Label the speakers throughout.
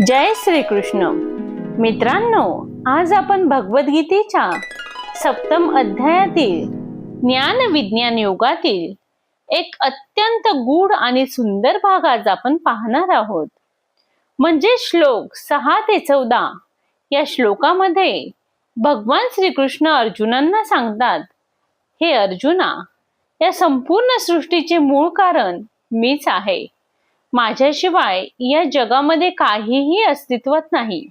Speaker 1: जय श्रीकृष्ण. मित्रांनो आज आपण भगवद्गीतेच्या सप्तम अध्यायातील ज्ञान विज्ञान योगातील एक अत्यंत गूढ आणि सुंदर भाग आज आपण पाहणार आहोत. म्हणजे श्लोक सहा ते चौदा या श्लोकामध्ये भगवान श्रीकृष्ण अर्जुनांना सांगतात हे अर्जुना या संपूर्ण सृष्टीचे मूळ कारण मीच आहे. माझ्याशिवाय या जगामध्ये काहीही अस्तित्वात नाही.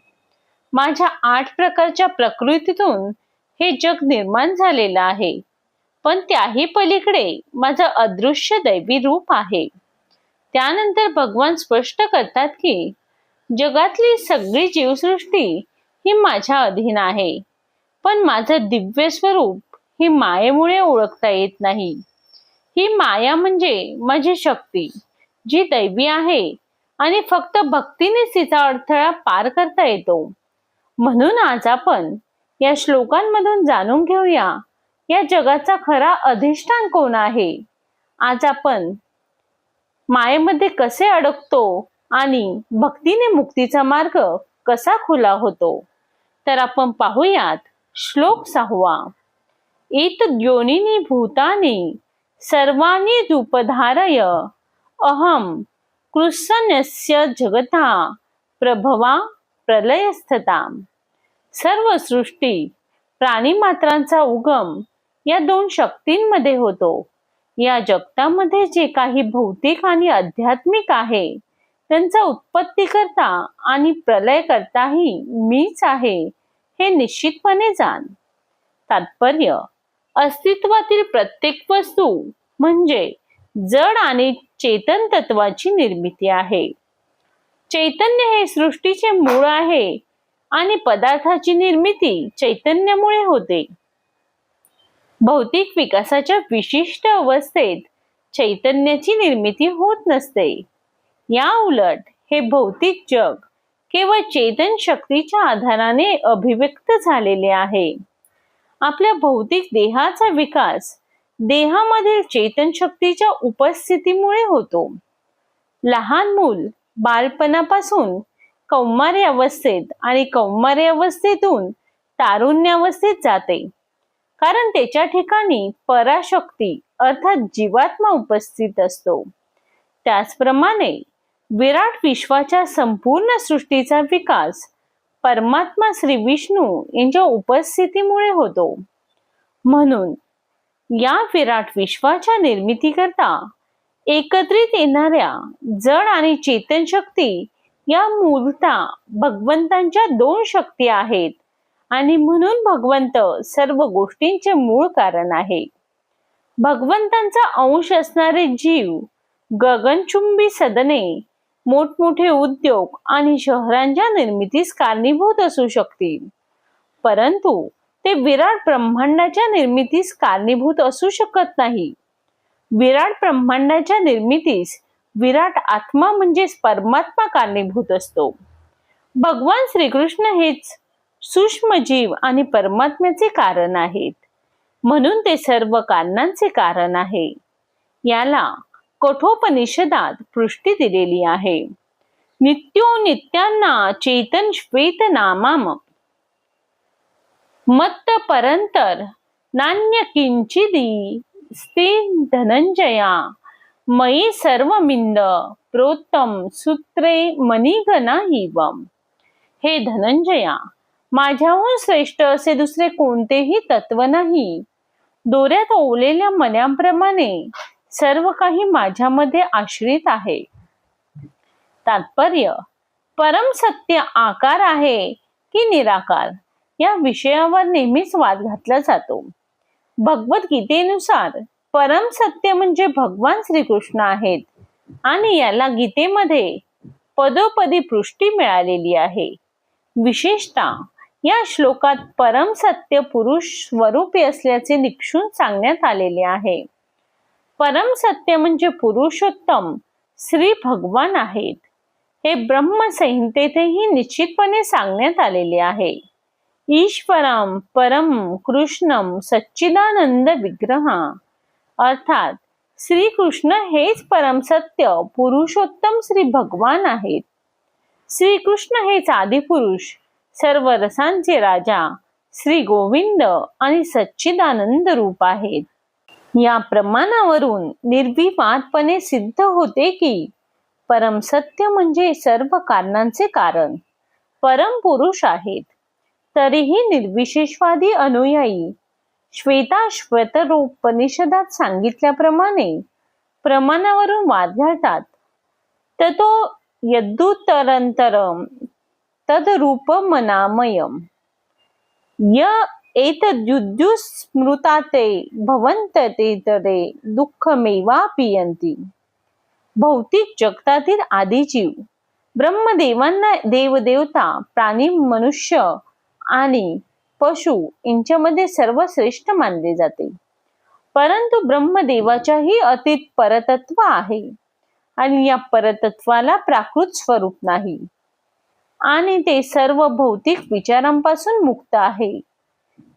Speaker 1: माझ्या आठ प्रकारच्या प्रकृतीतून हे जग निर्माण झालेलं आहे. पण त्याही पलीकडे माझं अदृश्य दैवी रूप आहे. त्यानंतर भगवान स्पष्ट करतात की जगातली सगळी जीवसृष्टी ही माझ्या अधीन आहे. पण माझं दिव्य स्वरूप ही मायेमुळे ओळखता येत नाही. ही माया म्हणजे माझी शक्ती. जी दैवी आहे आणि फक्त भक्तीनेच तिचा अडथळा पार करता येतो. म्हणून आज आपण या श्लोकांमधून जाणून घेऊया या जगाचा खरा अधिष्ठान कोण आहे? आज आपण मायेमध्ये कसे अडकतो आणि भक्तीने मुक्तीचा मार्ग कसा खुला होतो? तर आपण पाहूयात श्लोक सहावा. इत योनिनी भूतानी सर्वांनी रूपधारय अहम कृष्णस्य जगता प्रभवा प्रलयस्थता सर्व सृष्टी प्राणीमात्रांचा उगम या दोन शक्तींमध्ये होतो. या जगतामध्ये जे काही भौतिक आणि आध्यात्मिक आहे त्यांचा उत्पत्ती करता आणि प्रलय करताही मीच आहे हे निश्चितपणे जाण. तात्पर्य अस्तित्वातील प्रत्येक वस्तू म्हणजे जड आणि चेतन तत्वाची निर्मिती आहे. चैतन्य हे सृष्टीचे मूळ आहे आणि पदार्थाची निर्मिती चैतन्यामुळे होते. भौतिक विकासाच्या विशिष्ट अवस्थेत चैतन्याची निर्मिती होत नसते. या उलट हे भौतिक जग केवळ चेतन शक्तीच्या आधाराने अभिव्यक्त झालेले आहे. आपल्या भौतिक देहाचा विकास देहामधील चेतन शक्तीच्या उपस्थितीमुळे होतो. लहान मूल बालपणापासून कौमार्य अवस्थेत आणि कौमार्य अवस्थेतून तारुण्यावस्थेत जाते. कारण त्याच्या ठिकाणी पराशक्ती अर्थात जीवात्मा उपस्थित असतो. त्याचप्रमाणे विराट विश्वाच्या संपूर्ण सृष्टीचा विकास परमात्मा श्री विष्णू यांच्या उपस्थितीमुळे होतो. म्हणून या विराट विश्वाच्या निर्मितीकरता एकत्रित येणाऱ्या जड आणि चेतन शक्ती या मूलता भगवंतांच्या दोन शक्ती आहेत. आणि म्हणून भगवंत सर्व गोष्टींचे मूळ कारण आहे. भगवंतांचा अंश असणारे जीव गगनचुंबी सदने मोठमोठे उद्योग आणि शहरांच्या निर्मितीस कारणीभूत असू शकतील. परंतु ते विराट ब्रह्मांडाच्या निर्मितीस कारणीभूत असू शकत नाही. विराट ब्रह्मांडाच्या निर्मितीस विराट आत्मा म्हणजेच परमात्मा कारणीभूत असतो. भगवान श्रीकृष्ण हेच सूक्ष्म जीव आणि परमात्म्याचे कारण आहेत. म्हणून ते सर्व कारणांचे कारण आहे. याला कठोपनिषदात पृष्टी दिलेली आहे. नित्यो नित्यांना चेतन श्वेत नामाम मत्त परंतर नान्य किंचिदी स्त्री धनंजया। मयी सर्वमिंद प्रोत्तम सूत्रे मनिगना इवम हे धनंजया माझ्याहून श्रेष्ठ असे दुसरे कोणतेही तत्व नाही। दोऱ्यात ओवलेल्या मन्याप्रमाणे सर्व काही माझ्यामध्ये आश्रित आहे। तात्पर्य परम सत्य आकार आहे की निराकार? या विषयावर नेहमीच वाद घातला जातो. भगवद्गीतेनुसार परम सत्य म्हणजे भगवान श्रीकृष्ण आहेत आणि याला गीतेमध्ये पदोपदी पृष्टी मिळालेली आहे. विशेषतः या श्लोकात परम सत्य पुरुष स्वरूपी असल्याचे निक्षून सांगण्यात आलेले आहे. परम सत्य म्हणजे पुरुषोत्तम श्री भगवान आहेत. हे ब्रह्मसंहितेतही निश्चितपणे सांगण्यात आलेले आहे. ईश्वरम परम कृष्णम सच्चिदानंद विग्रह. अर्थात श्रीकृष्ण हेच परम सत्य पुरुषोत्तम श्री भगवान आहेत. श्रीकृष्ण हेच आदिपुरुष सर्व रसांचे राजा श्री गोविंद आणि सच्चिदानंद रूप आहेत. या प्रमाणावरून निर्विवादपणे सिद्ध होते की परम सत्य म्हणजे सर्व कारणांचे कारण परम पुरुष आहेत. तरीही निर्विशेषवादी अनुयायी. श्वेता श्वेताश्वतरोपनिषदात सांगितल्याप्रमाणे प्रमाणावरून वाद घालतात ततो यद्दुतरंतरम तदरूपमनामयम. य एतद्युद्युस्मृताते भवंतते तरे दुःखमेवापियंती भौतिक जगतातील आदिजीव ब्रह्मदेवांना देवदेवता प्राणी मनुष्य आणि पशु यांच्यामध्ये सर्वश्रेष्ठ मानले जाते. परंतु ब्रह्मदेवाच्याही अतीत परतत्व आहे आणि या परतत्वाला प्राकृत स्वरूप नाही. आणि ते सर्व भौतिक विचारांपासून मुक्त आहे.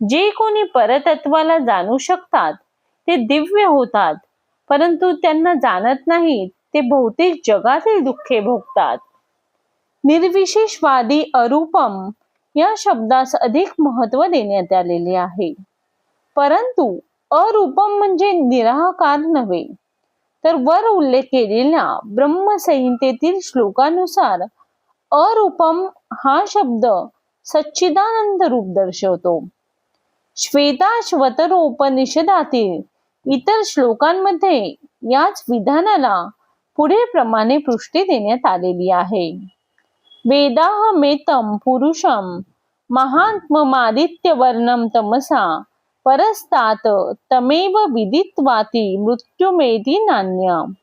Speaker 1: जे कोणी परतत्वाला जाणू शकतात ते दिव्य होतात परंतु त्यांना जाणत नाहीत ते भौतिक जगातील दुःखे भोगतात. निर्विशेषवादी अरूपम या शब्दास अधिक महत्त्व देण्यात आलेले आहे. परंतु अरूपम म्हणजे निराकार नव्हे. तर वर उल्लेख केलेल्या ब्रह्मसंहितेतील श्लोकानुसार अरूपम हा शब्द सच्चिदानंद रूप दर्शवतो. श्वेताश्वतरोपनिषदातील इतर श्लोकांमध्ये याच विधानाला पुढे प्रमाणे पुष्टी देण्यात आलेली आहे. वेदाहमेतं पुरुषं महात्ममादित्यवर्णं तमसा। परस्तात तमेव विदित्वाति मृत्युमेति नान्य।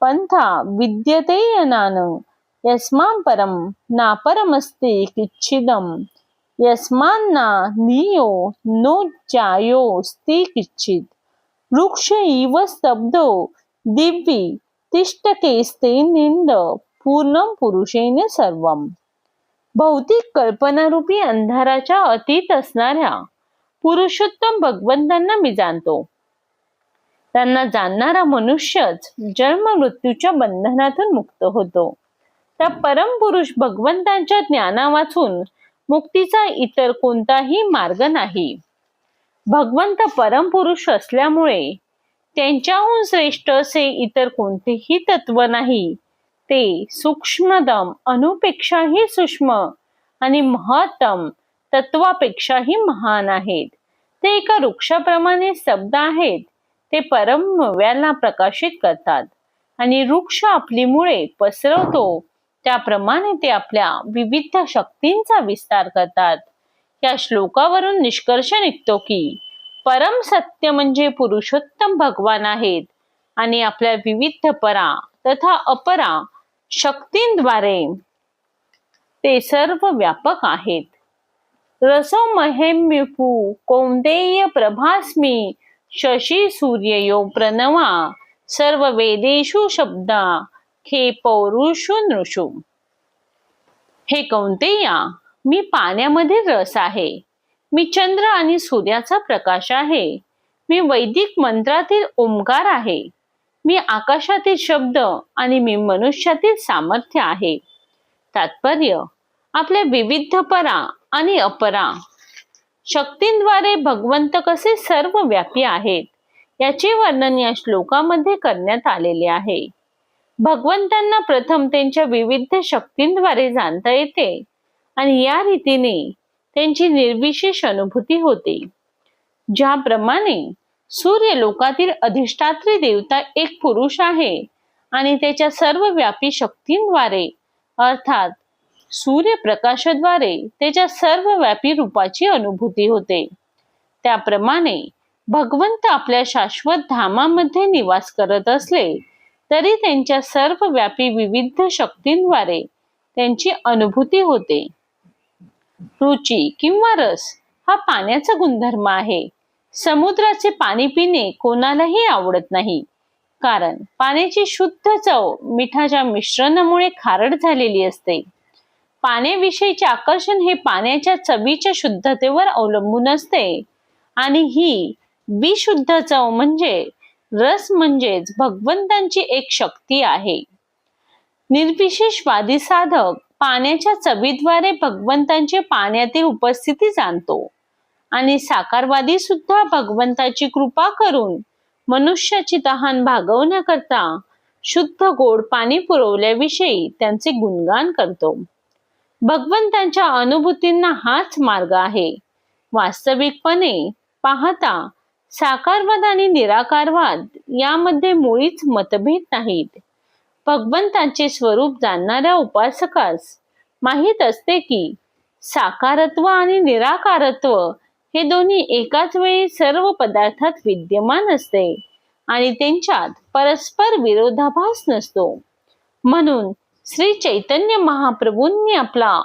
Speaker 1: पंथा विद्यते यनान। यस्मां परं नापरमस्ति किच्छिदं यस्मान्ना नियो नो जायोऽस्ति किच्छित् वृक्ष इव स्तब्धो दिव्यी तिष्ठकेस्ते निंद पूर्णम पुरुषेन सर्वम भौतिक कल्पनारूपी अंधाराच्या अतीत असणाऱ्या पुरुषोत्तम भगवंतांना मी जाणतो. त्यांना जाणणारा मनुष्यच जन्म मृत्यूच्या बंधनातून मुक्त होतो. त्या परमपुरुष भगवंतांच्या ज्ञाना वाचून मुक्तीचा इतर कोणताही मार्ग नाही. भगवंत परमपुरुष असल्यामुळे त्यांच्याहून श्रेष्ठ असे इतर कोणतेही तत्व नाही. ते सूक्ष्मदम अणुपेक्षाही सूक्ष्म आणि महत्तम तत्वापेक्षाही महान आहेत. ते एका वृक्षाप्रमाणे शब्द आहेत. ते परमव्याला प्रकाशित करतात. आणि वृक्ष आपली मुळे पसरवतो. त्याप्रमाणे ते आपल्या विविध शक्तींचा विस्तार करतात. या श्लोकावरून निष्कर्ष निघतो की परम सत्य म्हणजे पुरुषोत्तम भगवान आहेत. आणि आपल्या विविध परा तथा अपरा शक्तींद्वारे ते सर्व व्यापक आहेत. रसो महेम्युपू कौंदेय प्रभास्मी शशी सूर्ययो प्रणवा सर्व वेदेशु शब्दा खे पौरुषु नृषु। हे कौंतेया मी पाण्यामध्ये रस आहे. मी चंद्र आणि सूर्याचा प्रकाश आहे. मी वैदिक मंत्रातील ओंकार आहे. मी आकाशातील शब्द आणि मी मनुष्यातील सामर्थ्य आहे. तात्पर्य आपल्या विविध परा आणि अपरा शक्तींद्वारे भगवंत कसे सर्व व्यापी आहेत याचे वर्णन या श्लोकामध्ये करण्यात आलेले आहे. भगवंतांना प्रथम त्यांच्या विविध शक्तींद्वारे जाणता येते आणि या रीतीने त्यांची निर्विशेष अनुभूती होते. ज्याप्रमाणे सूर्य लोकातील अधिष्ठात्री देवता एक पुरुष आहे आणि त्याच्या सर्व व्यापी शक्तींद्वारे अर्थात सूर्यप्रकाशाद्वारे त्याच्या सर्व व्यापी रूपाची अनुभूती होते. त्याप्रमाणे भगवंत आपल्या शाश्वत धामामध्ये निवास करत असले तरी त्यांच्या सर्व व्यापी विविध शक्तींद्वारे त्यांची अनुभूती होते. रुची किंवा रस हा पाण्याचा गुणधर्म आहे. समुद्राचे पाणी पिणे कोणालाही आवडत नाही. कारण पाण्याची शुद्ध चव मिठाच्या मिश्रणामुळे खारट झालेली असते. पाण्याविषयीचे आकर्षण हे पाण्याच्या चवीच्या शुद्धतेवर अवलंबून असते. आणि ही विशुद्ध चव म्हणजे रस म्हणजेच भगवंतांची एक शक्ती आहे. निर्विशेषवादी साधक पाण्याच्या चवीद्वारे भगवंतांची पाण्यातील उपस्थिती जाणतो. आणि साकारवादी सुद्धा भगवंताची कृपा करून मनुष्याची तहान भागवण्याकरता शुद्ध गोड पाणी पुरवल्याविषयी त्यांचे गुणगान करतो. भगवंतांच्या अनुभूतींना हाच मार्ग आहे. वास्तविकपणे पाहता साकारवाद आणि निराकारवाद यामध्ये मुळीच मतभेद नाहीत. भगवंतांचे स्वरूप जाणणाऱ्या उपासकास माहीत असते की साकारत्व आणि निराकारत्व हे दोन्ही एकाच वेळी सर्व पदार्थात विद्यमान असते आणि त्यांच्यात परस्पर विरोधाभास नसतो. म्हणून श्री चैतन्य महाप्रभूंनी आपला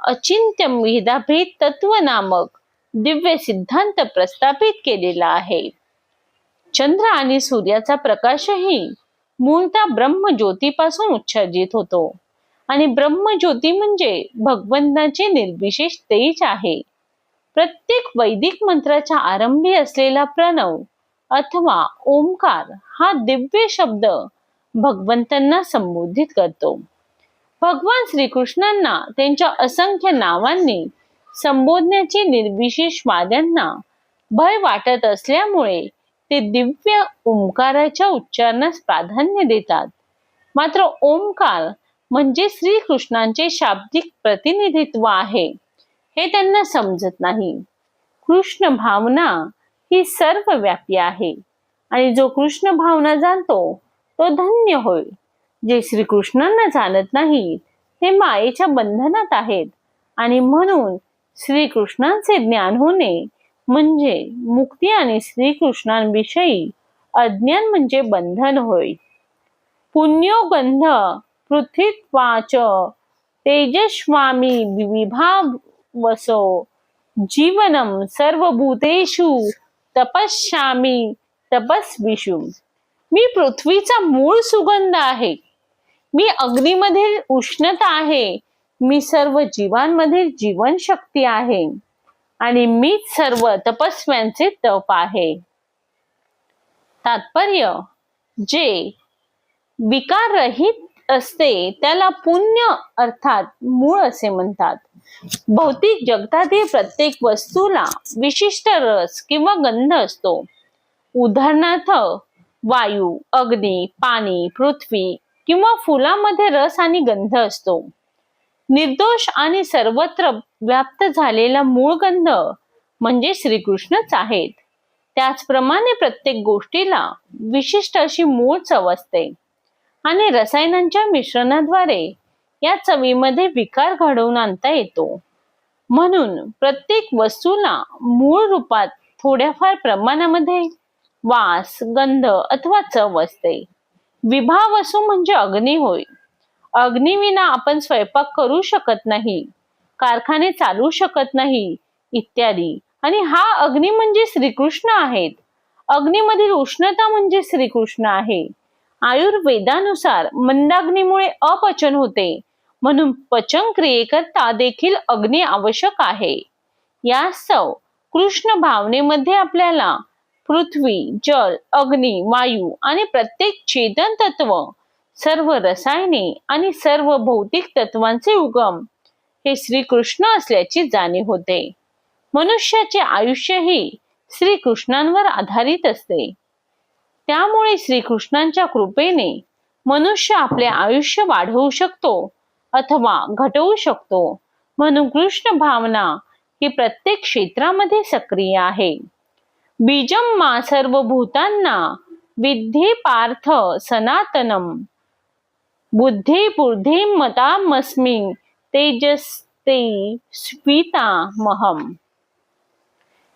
Speaker 1: अचिंत्य भेदाभेद तत्व नामक दिव्य सिद्धांत प्रस्थापित केलेला आहे. चंद्र आणि सूर्याचा प्रकाशही मूळतः ब्रह्मज्योतीपासून उच्छर्जित होतो. आणि ब्रह्मज्योती म्हणजे भगवंताचे निर्विशेष तेज आहे. प्रत्येक वैदिक मंत्राच्या आरंभी असलेला प्रणव अथवा ओंकार हा दिव्य शब्द भगवंतांना संबोधित करतो. भगवान श्रीकृष्णांना त्यांच्या असंख्य नावांनी संबोधण्याची निर्विशेष वाद्यांना भय वाटत असल्यामुळे ते दिव्य ओंकाराच्या उच्चारणास प्राधान्य देतात. मात्र ओंकार म्हणजे श्रीकृष्णांचे शाब्दिक प्रतिनिधित्व आहे. हे त्यांना समजत नाही. कृष्ण भावना ही सर्व व्यापी आहे. आणि जो कृष्ण भावना जाणतो तो धन्य होय. जे श्रीकृष्णांना जाणत नाही ते मायेच्या बंधनात आहेत. आणि म्हणून श्रीकृष्णांचे ज्ञान होणे म्हणजे मुक्ती आणि श्रीकृष्णांविषयी अज्ञान म्हणजे बंधन होय. पुण्योगंध पृथ्वीत्वाच तेजस्वामी वसो। जीवनम सर्वभूतेषु तपस्यामी तपस्विषु। मी पृथ्वीचा मूळ सुगंध आहे। मी अग्नीमधील उष्णता आहे। मी सर्व जीवांमधील जीवनशक्ती आहे। आणि मीच सर्व तपस्व्यांचे तप आहे। तात्पर्य जे विकाररहित असते त्याला पुण्य अर्थात मूळ असे म्हणतात। भौतिक जगतातील प्रत्येक वस्तूला विशिष्ट रस किंवा गंध असतो. उदाहरणार्थ वायू अग्नी पाणी पृथ्वी किंवा फुलामध्ये रस आणि गंध असतो. निर्दोष आणि सर्वत्र व्याप्त झालेला मूळ गंध म्हणजे श्रीकृष्णच आहेत. त्याचप्रमाणे प्रत्येक गोष्टीला विशिष्ट अशी मूळ चव असते आणि रसायनांच्या मिश्रणाद्वारे या चवीमध्ये विकार घडवून आणता येतो. म्हणून प्रत्येक वस्तूला मूळ रूपात थोड्याफार प्रमाणामध्ये वास गंध अथवा चव असते. विभाव असो म्हणजे अग्नी होय. अग्निविना आपण स्वयंपाक करू शकत नाही कारखाने चालू शकत नाही इत्यादी. आणि हा अग्नी म्हणजे श्रीकृष्ण आहेत. अग्नीमधील उष्णता म्हणजे श्रीकृष्ण आहे. आयुर्वेदानुसार मंदाग्नीमुळे अपचन होते. म्हणून पचन क्रियेकरता देखील अग्नी आवश्यक आहे. यास्तव कृष्ण भावनेमध्ये आपल्याला पृथ्वी जल अग्नी वायू आणि प्रत्येक चेतन तत्व सर्व रसायने आणि सर्व भौतिक तत्वांचे उगम हे श्रीकृष्ण असल्याची जाणीव होते. मनुष्याचे आयुष्यही श्रीकृष्णांवर आधारित असते. त्यामुळे श्रीकृष्णांच्या कृपेने मनुष्य आपले आयुष्य वाढवू शकतो अथवा घटवू शकतो. म्हणून कृष्ण भावना ही प्रत्येक क्षेत्रामध्ये सक्रिय आहे. बीजम मा सर्व भूतांना विद्धी पार्थ सनातनम. बुद्धी बुद्धी मतामस्मी तेजस्ते स्विता महम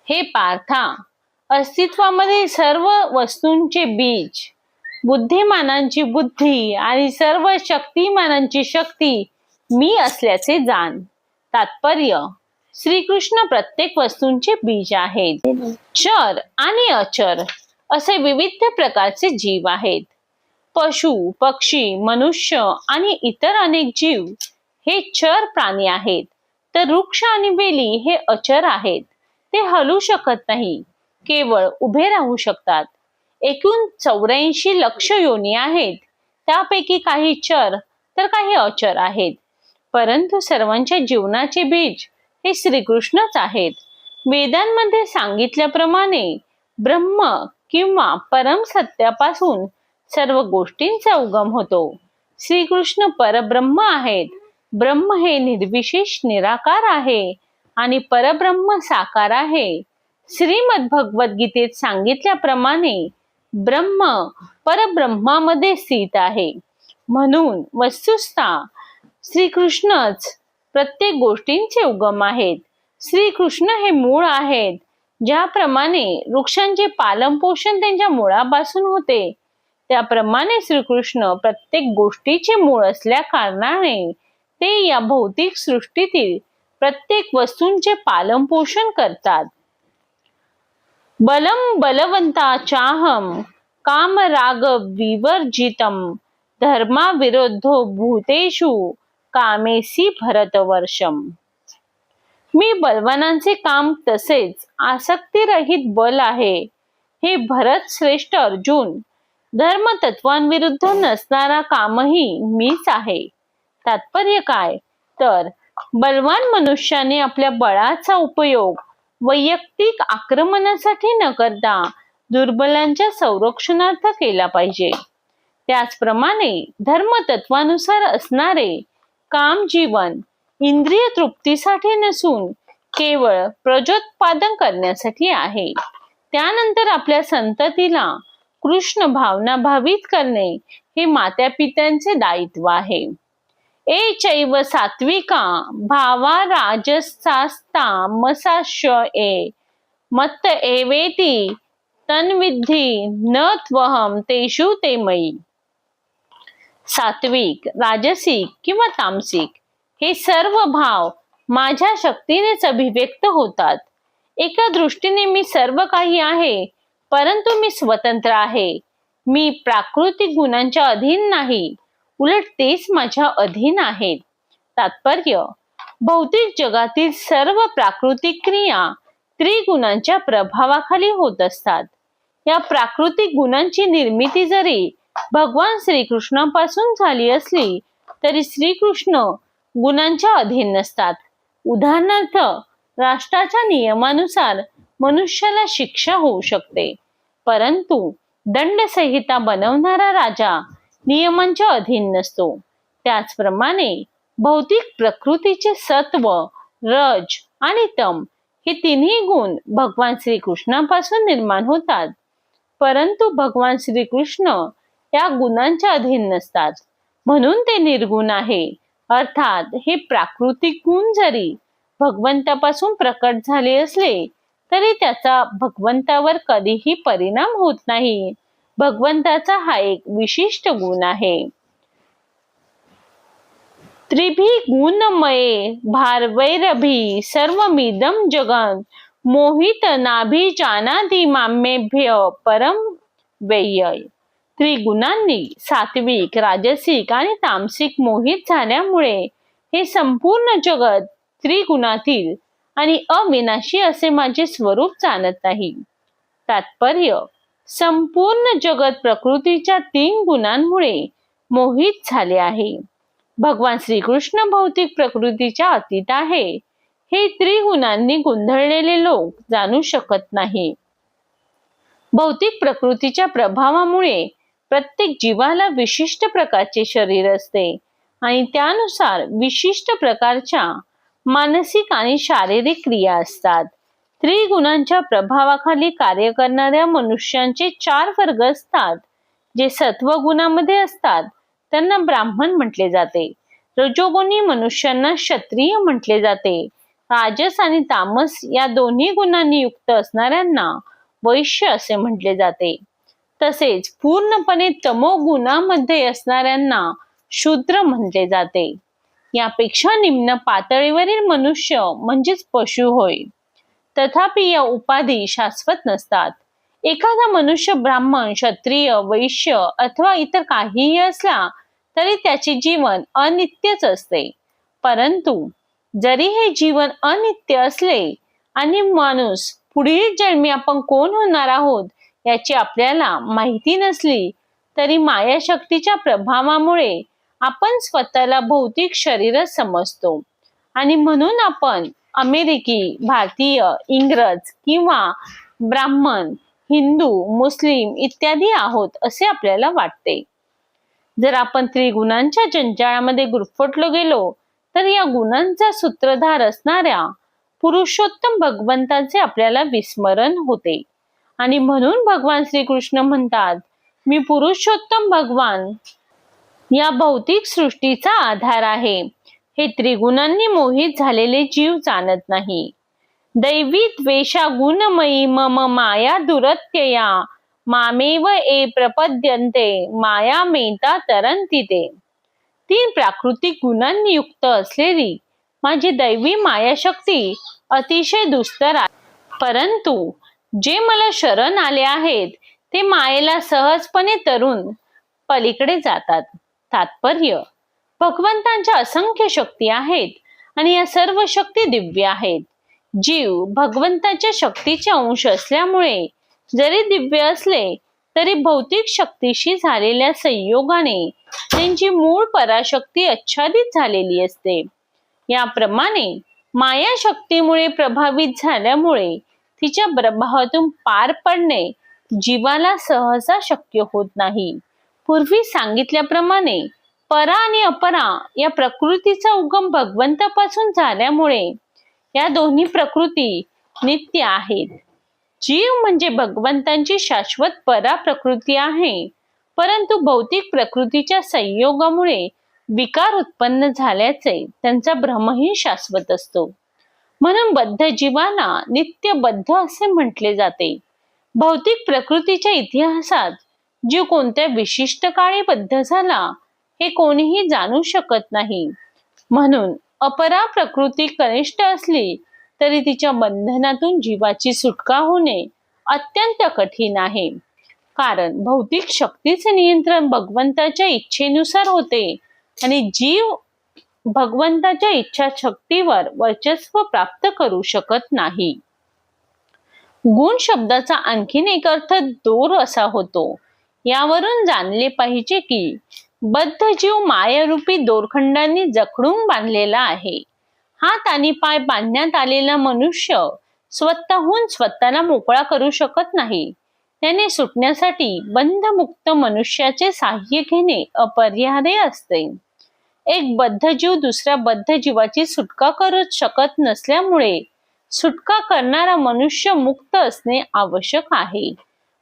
Speaker 1: हे पार्था अस्तित्वामध्ये सर्व वस्तूंचे बीज बुद्धिमानांची बुद्धी आणि सर्व शक्तिमानांची शक्ती मी असल्याचे जाण. तात्पर्य श्रीकृष्ण प्रत्येक वस्तूंचे बीज आहेत. चर आणि अचर असे विविध प्रकारचे जीव आहेत. पशु पक्षी मनुष्य आणि इतर अनेक जीव हे चर प्राणी आहेत. तर वृक्ष आणि वेली हे अचर आहेत. ते हलू शकत नाही. केवळ उभे राहू शकतात. एकूण चौऱ्याऐंशी लक्ष योनी आहेत. त्यापैकी काही चर तर काही अचर आहेत. परंतु सर्वांच्या जीवनाचे बीज हे श्रीकृष्णच आहेत. वेदांमध्ये सांगितल्याप्रमाणे ब्रह्म किंवा परम सत्यापासून सर्व गोष्टींचा उगम होतो. श्रीकृष्ण परब्रह्म आहेत. ब्रह्म हे निर्विशेष निराकार आहे आणि परब्रह्म साकार आहे. श्रीमद भगवद्गीतेत सांगितल्याप्रमाणे ब्रह्म परब्रह्मामध्ये स्थित आहे. म्हणून वस्तुस्था श्रीकृष्णच प्रत्येक गोष्टींचे उगम आहेत. श्रीकृष्ण हे मूळ आहेत ज्याप्रमाणे वृक्षांचे पालन पोषण त्यांच्या मुळापासून होते. त्याप्रमाणे श्रीकृष्ण प्रत्येक गोष्टीचे मूळ असल्या कारणाने ते या भौतिक सृष्टीतील प्रत्येक वस्तूंचे पालन पोषण करतात. बलम बलवंताचाहम काम राग विवर्जितम धर्मा विरोधो भूतेषु कामेसी भरतवर्षम। मी बलवानांचे काम तसेच आसक्तीरहित बल आहे. हे भरत श्रेष्ठ अर्जुन धर्म तत्वांविरुद्ध नसणारा कामही मीच आहे. तात्पर्य काय? तर बलवान मनुष्याने आपल्या बळाचा उपयोग वैयक्तिक आक्रमणासाठी न करता दुर्बलांच्या संरक्षणार्थ केला पाहिजे. त्याचप्रमाणे धर्मतत्वानुसार असणारे काम जीवन इंद्रिय तृप्तीसाठी नसून केवळ प्रजोत्पादन करण्यासाठी आहे. त्यानंतर आपल्या संततीला कृष्ण भावना भावित करणे हे मात्या पित्यांचे दायित्व आहे. ए चैव सात्विका भावा राजसास्ता मसाश्व ए। मत्त एवेती तन्विद्धी न त्वहम तेषु ते मयी। सात्विक राजसिक किंवा तामसिक हे सर्व भाव माझ्या शक्तीनेच अभिव्यक्त होतात। एका दृष्टीने मी सर्व काही आहे परंतु मी स्वतंत्र आहे। मी प्राकृतिक गुणांच्या अधीन नाही। उलट तेच माझ्या अधीन आहेत. तात्पर्य भौतिक जगातील सर्व प्राकृतिक क्रिया त्रिगुणांच्या प्रभावाखाली होत असतात. या प्राकृतिक गुणांची निर्मिती जरी भगवान श्रीकृष्णापासून झाली असली तरी श्रीकृष्ण गुणांच्या अधीन नसतात. उदाहरणार्थ राष्ट्राच्या नियमानुसार मनुष्याला शिक्षा होऊ शकते परंतु दंडसंहिता बनवणारा राजा नियमांच्या अधीन नसतो. त्याचप्रमाणे भौतिक प्रकृतीचे सत्व रज आणि तम हे तिन्ही गुण भगवान श्रीकृष्णापासून निर्माण होतात. परंतु भगवान श्रीकृष्ण या गुणांच्या अधीन नसतात. म्हणून ते निर्गुण आहे. अर्थात हे प्राकृतिक गुण जरी भगवंतापासून प्रकट झाले असले तरी त्याचा भगवंतावर कधीही परिणाम होत नाही. भगवंताचा हा एक विशिष्ट गुण आहे. त्रिभी गुणमये भारवैरभी सर्वमिदम जगन मोहित नाभी जानादी माम्यभ्य परम व्यय त्रिगुणांनी सात्विक राजसिक आणि तामसिक मोहित झाल्यामुळे हे संपूर्ण जगत त्रिगुणातील आणि अविनाशी असे माझे स्वरूप जाणत नाही. तात्पर्य संपूर्ण जगत प्रकृतीच्या तीन गुणांमुळे मोहित झाले आहे. भगवान श्रीकृष्ण भौतिक प्रकृतीच्या अतीत आहे. हे त्रिगुणांनी गोंधळलेले लोक जाणू शकत नाही. भौतिक प्रकृतीच्या प्रभावामुळे प्रत्येक जीवाला विशिष्ट प्रकारचे शरीर असते आणि त्यानुसार विशिष्ट प्रकारच्या मानसिक आणि शारीरिक क्रिया असतात. त्रिगुणांच्या प्रभावाखाली कार्य करणाऱ्या मनुष्यांचे चार वर्ग असतात जे सत्व गुणामध्ये असतात. त्यांना ब्राह्मण म्हटले जाते. रजोगुणी मनुष्यांना क्षत्रिय म्हटले जाते. राजस आणि तामस या दोन्ही गुणांनी युक्त असणाऱ्यांना वैश्य असे म्हटले जाते. तसेच पूर्णपणे तमोगुणामध्ये असणाऱ्यांना शूद्र म्हटले जाते. यापेक्षा निम्न पातळीवरील मनुष्य म्हणजेच पशु होय. तथापि या उपाधी शाश्वत नसतात. एखादा मनुष्य ब्राह्मण क्षत्रिय वैश्य अथवा इतर काहीही असला तरी त्याचे जीवन अनित्यच असते. परंतु जरी हे जीवन अनित्य असले आणि माणूस पुढील जन्मी आपण कोण होणार आहोत याची आपल्याला माहिती नसली तरी माया शक्तीच्या प्रभावामुळे आपण स्वतःला भौतिक शरीरच समजतो. आणि म्हणून आपण अमेरिकी भारतीय इंग्रज किंवा ब्राह्मण हिंदू मुस्लिम इत्यादी आहोत असे आपल्याला वाटते. जर आपण त्रिगुणांच्या जंजाळामध्ये गुरफटलो गेलो तर या गुणांचा सूत्रधार असणाऱ्या पुरुषोत्तम भगवंताचे आपल्याला विस्मरण होते. आणि म्हणून भगवान श्रीकृष्ण म्हणतात मी पुरुषोत्तम भगवान या भौतिक सृष्टीचा आधार आहे. हे त्रिगुणांनी मोहित झालेले जीव जाणत नाही. दैवी द्वेषा गुणमयी मम माया दुरत्यया. मामेव ए प्रपद्यन्ते माया मेता तरंती ते तीन प्राकृतिक गुणांनी युक्त असलेली माझी दैवी मायाशक्ती अतिशय दुस्तर आहे. परंतु जे मला शरण आले आहेत ते मायेला सहजपणे तरुण पलीकडे जातात. तात्पर्य भगवंतांच्या असंख्य शक्ती आहेत आणि या सर्व शक्ती दिव्य आहेत. जीव भगवंताच्या शक्तीचे अंश असल्यामुळे जरी दिव्य असले तरी भौतिक शक्तीशी झालेल्या संयोगाने त्यांची मूळ पराशक्ती आच्छादित झालेली असते. याप्रमाणे माया शक्तीमुळे प्रभावित झाल्यामुळे तिच्या प्रभावातून पार पडणे जीवाला सहसा शक्य होत नाही. पूर्वी सांगितल्याप्रमाणे परा आणि अपरा या प्रकृतीचा उगम भगवंतापासून झाल्यामुळे या दोन्ही प्रकृती नित्य आहेत. जीव म्हणजे भगवंतांची शाश्वत परा प्रकृती आहे. परंतु भौतिक प्रकृतीच्या संयोगामुळे विकार उत्पन्न झाल्याचे त्यांचा भ्रमही शाश्वत असतो. म्हणून बद्ध जीवाला नित्य बद्ध असे म्हटले जाते. भौतिक प्रकृतीच्या इतिहासात जीव कोणत्या विशिष्ट काळी बद्ध झाला हे कोणीही जाणू शकत नाही. म्हणून अपरा प्रकृती कनिष्ठ असली तरी तिच्या बंधनातून जीवाची सुटका होणे अत्यंत कठीण आहे. कारण भौतिक शक्तीचे नियंत्रण भगवंताच्या इच्छेनुसार होते आणि जीव भगवंताच्या इच्छा शक्तीवर वर्चस्व प्राप्त करू शकत नाही. गुण शब्दाचा आणखीन एक अर्थ दोर असा होतो. यावरून जाणले पाहिजे की बद्ध जीव मायारूपी दोरखंडांनी जखडून बांधलेला आहे. हात आणि पाय बांधण्यात आलेला मनुष्य स्वतःहून स्वतःला मोकळा करू शकत नाही. त्याने सुटण्यासाठी बंधमुक्त मनुष्याचे साह्य घेणे अपरिहार्य असते. एक बद्ध जीव दुसऱ्या बद्ध जीवाची सुटका करू शकत नसल्यामुळे सुटका करणारा मनुष्य मुक्त असणे आवश्यक आहे.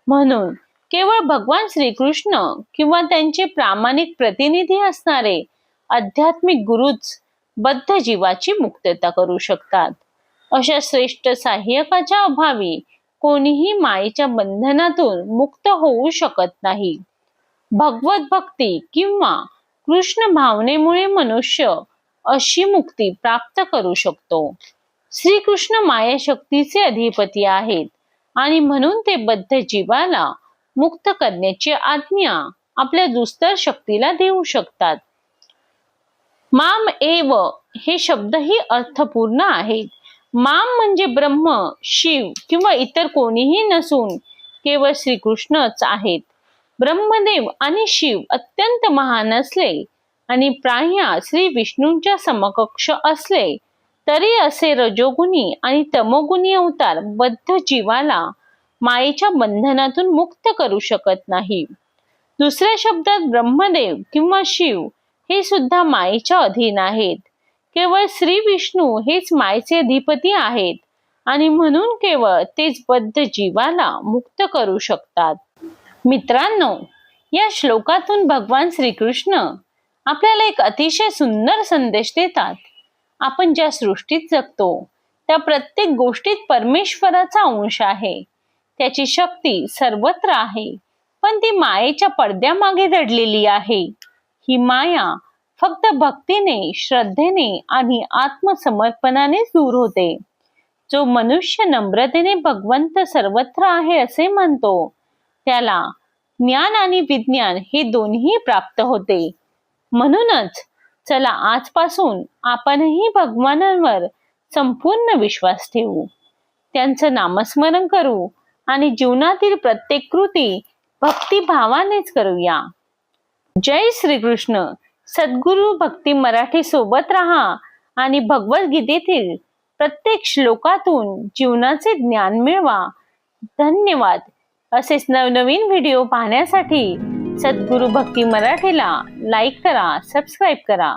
Speaker 1: म्हणून केवळ भगवान श्रीकृष्ण किंवा त्यांचे प्रामाणिक प्रतिनिधी असणारे आध्यात्मिक गुरुच बद्ध जीवाची मुक्तता करू शकतात. अशा श्रेष्ठ सहाय्यकाच्या अभावी कोणीही मायेच्या बंधनातून मुक्त होऊ शकत नाही. भगवत भक्ती किंवा कृष्ण भावनेमुळे मनुष्य अशी मुक्ती प्राप्त करू शकतो. श्रीकृष्ण माया शक्तीचे अधिपती आहेत आणि म्हणून ते बद्ध जीवाला मुक्त करण्याची आज्ञा आपल्या दुस्तर शक्तीला देऊ शकतात. माम एव हे शब्दही अर्थपूर्ण आहेत. माम म्हणजे ब्रह्म शिव किंवा इतर कोणीही नसून केवळ श्रीकृष्णच आहेत. ब्रह्मदेव आणि शिव अत्यंत महान असले आणि प्राह्या श्री विष्णूंच्या समकक्ष असले तरी असे रजोगुणी आणि तमोगुणी अवतार बद्ध जीवाला मायेच्या बंधनातून मुक्त करू शकत नाही. दुसऱ्या शब्दात ब्रह्मदेव किंवा शिव हे सुद्धा मायेच्या अधीन आहेत. केवळ श्री विष्णू हेच मायेचे अधिपती आहेत आणि म्हणून केवळ तेच बद्ध जीवाला मुक्त करू शकतात. मित्रांनो या श्लोकातून भगवान श्रीकृष्ण आपल्याला एक अतिशय सुंदर संदेश देतात. आपण ज्या सृष्टीत जगतो त्या प्रत्येक गोष्टीत परमेश्वराचा अंश आहे. त्याची शक्ती सर्वत्र आहे. पण ती मायेच्या पडद्यामागे दडलेली आहे. ही माया फक्त भक्तीने श्रद्धेने आणि आत्मसमर्पणानेच दूर होते. जो मनुष्य नम्रतेने भगवंत सर्वत्र आहे असे म्हणतो त्याला ज्ञान आणि विज्ञान हे दोन्ही प्राप्त होते. म्हणूनच चला आजपासून आपणही भगवानांवर संपूर्ण विश्वास ठेवू. त्यांचं नामस्मरण करू. आणि जीवनातील प्रत्येक कृती भक्तिभावानेच करूया. जय श्रीकृष्ण. सद्गुरू भक्ती मराठी सोबत राहा आणि भगवद्गीतेतील प्रत्येक श्लोकातून जीवनाचे ज्ञान मिळवा. धन्यवाद. असेच नवनवीन व्हिडिओ पाहण्यासाठी सद्गुरू भक्ती मराठीला लाईक करा सबस्क्राईब करा.